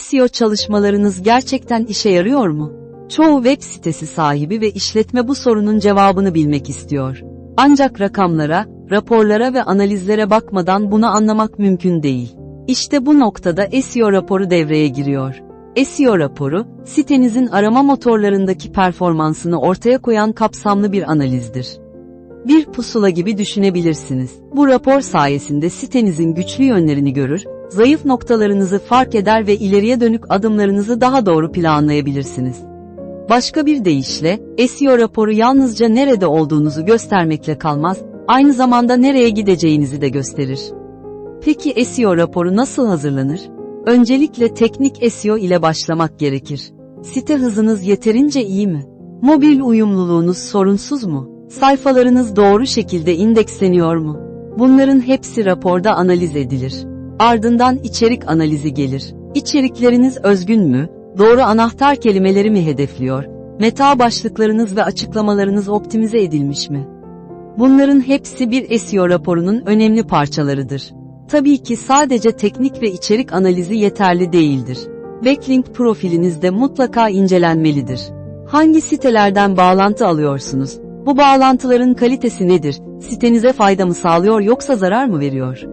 SEO çalışmalarınız gerçekten işe yarıyor mu? Çoğu web sitesi sahibi ve işletme bu sorunun cevabını bilmek istiyor. Ancak rakamlara, raporlara ve analizlere bakmadan bunu anlamak mümkün değil. İşte bu noktada SEO raporu devreye giriyor. SEO raporu, sitenizin arama motorlarındaki performansını ortaya koyan kapsamlı bir analizdir. Bir pusula gibi düşünebilirsiniz. Bu rapor sayesinde sitenizin güçlü yönlerini görür, zayıf noktalarınızı fark eder ve ileriye dönük adımlarınızı daha doğru planlayabilirsiniz. Başka bir deyişle, SEO raporu yalnızca nerede olduğunuzu göstermekle kalmaz, aynı zamanda nereye gideceğinizi de gösterir. Peki SEO raporu nasıl hazırlanır? Öncelikle teknik SEO ile başlamak gerekir. Site hızınız yeterince iyi mi? Mobil uyumluluğunuz sorunsuz mu? Sayfalarınız doğru şekilde indeksleniyor mu? Bunların hepsi raporda analiz edilir. Ardından içerik analizi gelir. İçerikleriniz özgün mü? Doğru anahtar kelimeleri mi hedefliyor? Meta başlıklarınız ve açıklamalarınız optimize edilmiş mi? Bunların hepsi bir SEO raporunun önemli parçalarıdır. Tabii ki sadece teknik ve içerik analizi yeterli değildir. Backlink profiliniz de mutlaka incelenmelidir. Hangi sitelerden bağlantı alıyorsunuz? Bu bağlantıların kalitesi nedir? Sitenize fayda mı sağlıyor yoksa zarar mı veriyor?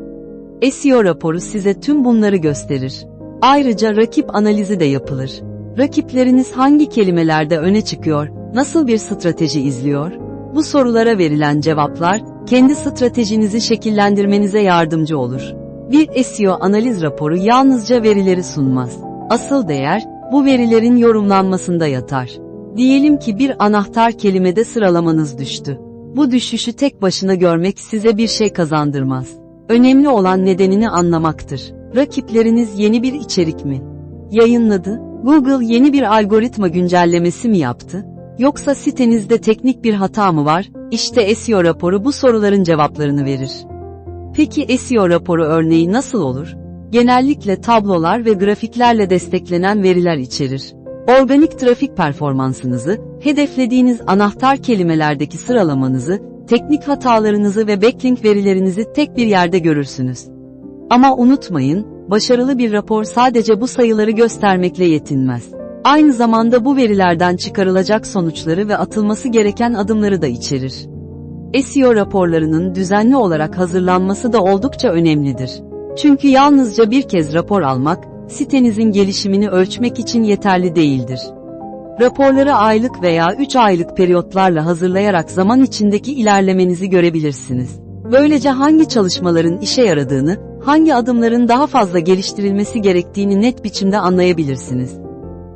SEO raporu size tüm bunları gösterir. Ayrıca rakip analizi de yapılır. Rakipleriniz hangi kelimelerde öne çıkıyor, nasıl bir strateji izliyor? Bu sorulara verilen cevaplar, kendi stratejinizi şekillendirmenize yardımcı olur. Bir SEO analiz raporu yalnızca verileri sunmaz. Asıl değer, bu verilerin yorumlanmasında yatar. Diyelim ki bir anahtar kelimede sıralamanız düştü. Bu düşüşü tek başına görmek size bir şey kazandırmaz. Önemli olan nedenini anlamaktır. Rakipleriniz yeni bir içerik mi? Yayınladı? Google yeni bir algoritma güncellemesi mi yaptı? Yoksa sitenizde teknik bir hata mı var? İşte SEO raporu bu soruların cevaplarını verir. Peki SEO raporu örneği nasıl olur? Genellikle tablolar ve grafiklerle desteklenen veriler içerir. Organik trafik performansınızı, hedeflediğiniz anahtar kelimelerdeki sıralamanızı, teknik hatalarınızı ve backlink verilerinizi tek bir yerde görürsünüz. Ama unutmayın, başarılı bir rapor sadece bu sayıları göstermekle yetinmez. Aynı zamanda bu verilerden çıkarılacak sonuçları ve atılması gereken adımları da içerir. SEO raporlarının düzenli olarak hazırlanması da oldukça önemlidir. Çünkü yalnızca bir kez rapor almak, sitenizin gelişimini ölçmek için yeterli değildir. Raporları aylık veya 3 aylık periyotlarla hazırlayarak zaman içindeki ilerlemenizi görebilirsiniz. Böylece hangi çalışmaların işe yaradığını, hangi adımların daha fazla geliştirilmesi gerektiğini net biçimde anlayabilirsiniz.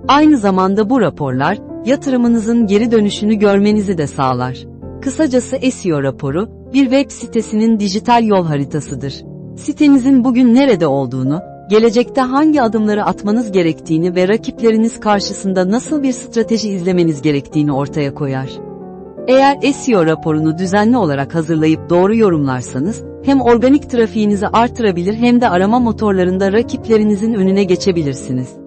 Aynı zamanda bu raporlar, yatırımınızın geri dönüşünü görmenizi de sağlar. Kısacası SEO raporu, bir web sitesinin dijital yol haritasıdır. Sitenizin bugün nerede olduğunu, gelecekte hangi adımları atmanız gerektiğini ve rakipleriniz karşısında nasıl bir strateji izlemeniz gerektiğini ortaya koyar. Eğer SEO raporunu düzenli olarak hazırlayıp doğru yorumlarsanız, hem organik trafiğinizi artırabilir hem de arama motorlarında rakiplerinizin önüne geçebilirsiniz.